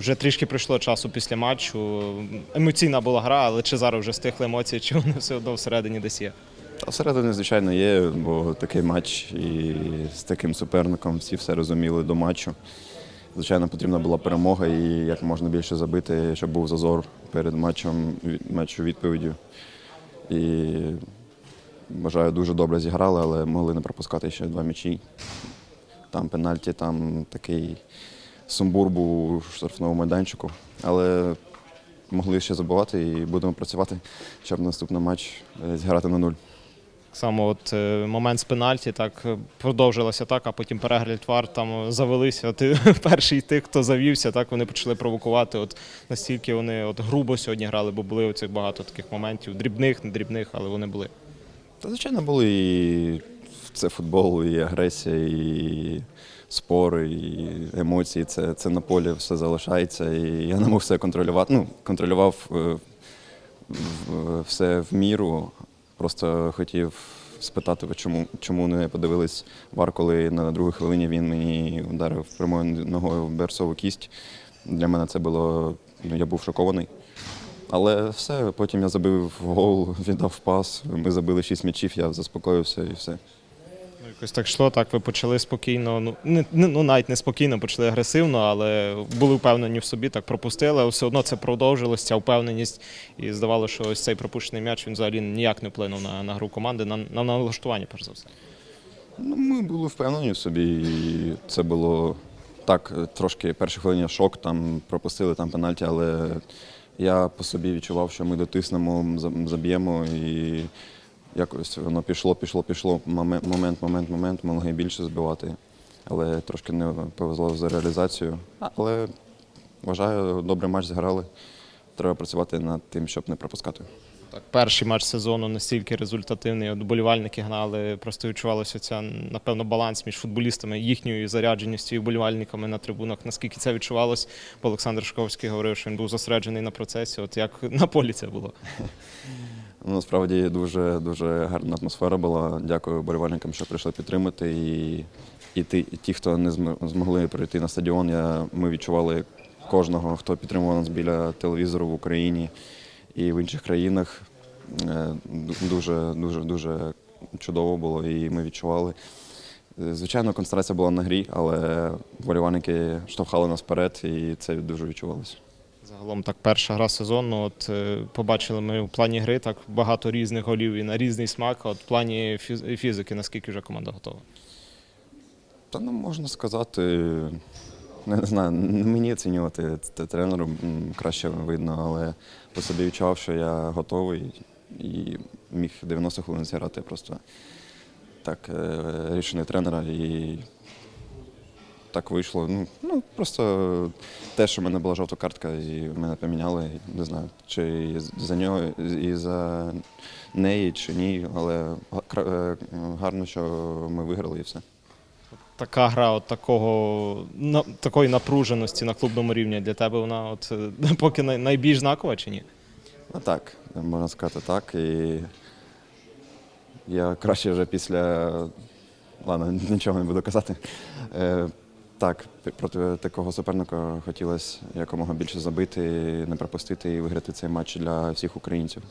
вже трішки пройшло часу після матчу. Емоційна була гра, але чи зараз вже стихли емоції, чи вони все одно всередині десь є? Та всередині, звичайно, є, бо такий матч і з таким суперником всі все розуміли до матчу. Звичайно, потрібна була перемога і як можна більше забити, щоб був зазор перед матчем, матчу відповіддю. І вважаю, дуже добре зіграли, але могли не пропускати ще два м'ячі. Там пенальті, там такий сумбур був у штрафному майданчику. Але могли ще забувати і будемо працювати, щоб наступний матч е, зіграти на нуль. Так само, от е, момент з пенальті, так е, продовжилася так, а потім перегляд вар там завелися. Ти перший тих, хто завівся, так вони почали провокувати. От настільки вони от грубо сьогодні грали, бо були оцих багато таких моментів, дрібних, не дрібних, але вони були. Та, звичайно, були і це футбол, і агресія, і спори, і емоції. Це, це на полі все залишається. І я не мог все контролювати. Ну, контролював е, все в міру. Просто хотів спитати, чому, чому не подивились вар, коли на другій хвилині він мені ударив прямою ногою в берцову кість. Для мене це було. Ну, я був шокований. Але все, потім я забив гол, віддав пас. Ми забили шість м'ячів, я заспокоївся і все. Якось так йшло, так ви почали спокійно. Ну не ну навіть не спокійно, почали агресивно, але були впевнені в собі, так пропустили. Але все одно це продовжилось, ця впевненість. І здавалося, що ось цей пропущений м'яч він взагалі ніяк не вплинув на, на гру команди, на, на налаштування, перш за все. Ну, ми були впевнені в собі, і це було так, трошки перші хвилині шок, там пропустили там пенальті, але я по собі відчував, що ми дотиснемо, заб'ємо і якось воно пішло, пішло, пішло. Момент, момент, момент, момент, могли більше збивати. Але трошки не повезло за реалізацію. Але вважаю, добрий матч зіграли. Треба працювати над тим, щоб не пропускати. Так, перший матч сезону настільки результативний. От болівальники гнали, просто відчувалося ця, напевно, баланс між футболістами, їхньою зарядженістю і вболівальниками на трибунах. Наскільки це відчувалось, бо Олександр Шковський говорив, що він був зосереджений на процесі. От як на полі це було. Ну, Насправді дуже дуже гарна атмосфера була. Дякую болівальникам, що прийшли підтримати. І, і, ті, і ті, хто не змогли прийти на стадіон, я, ми відчували кожного, хто підтримував нас біля телевізору в Україні і в інших країнах. Е, Дуже, дуже, дуже чудово було, і ми відчували. Е, Звичайно, концентрація була на грі, але вболівальники штовхали нас вперед, і це дуже відчувалося. Загалом так перша гра сезону. От е, побачили ми в плані гри так багато різних голів і на різний смак. От в плані фізики, наскільки вже команда готова. Та ну можна сказати, не знаю, не мені оцінювати тренеру краще видно, але по собі відчував, що я готовий і міг 90 хвилин зіграти просто так е, рішення тренера і так вийшло. Ну, ну просто те, що в мене була жовта картка, і мене поміняли. Не знаю, чи за нього і за неї, чи ні, але е, гарно, що ми виграли і все. Така гра, от такого на такої напруженості на клубному рівні для тебе вона от е, поки най, найбільш знакова чи ні? Ну так, можна сказати так. І я краще вже після. Ладно, нічого не буду казати. Так, проти такого суперника хотілося якомога більше забити, не пропустити і виграти цей матч для всіх українців.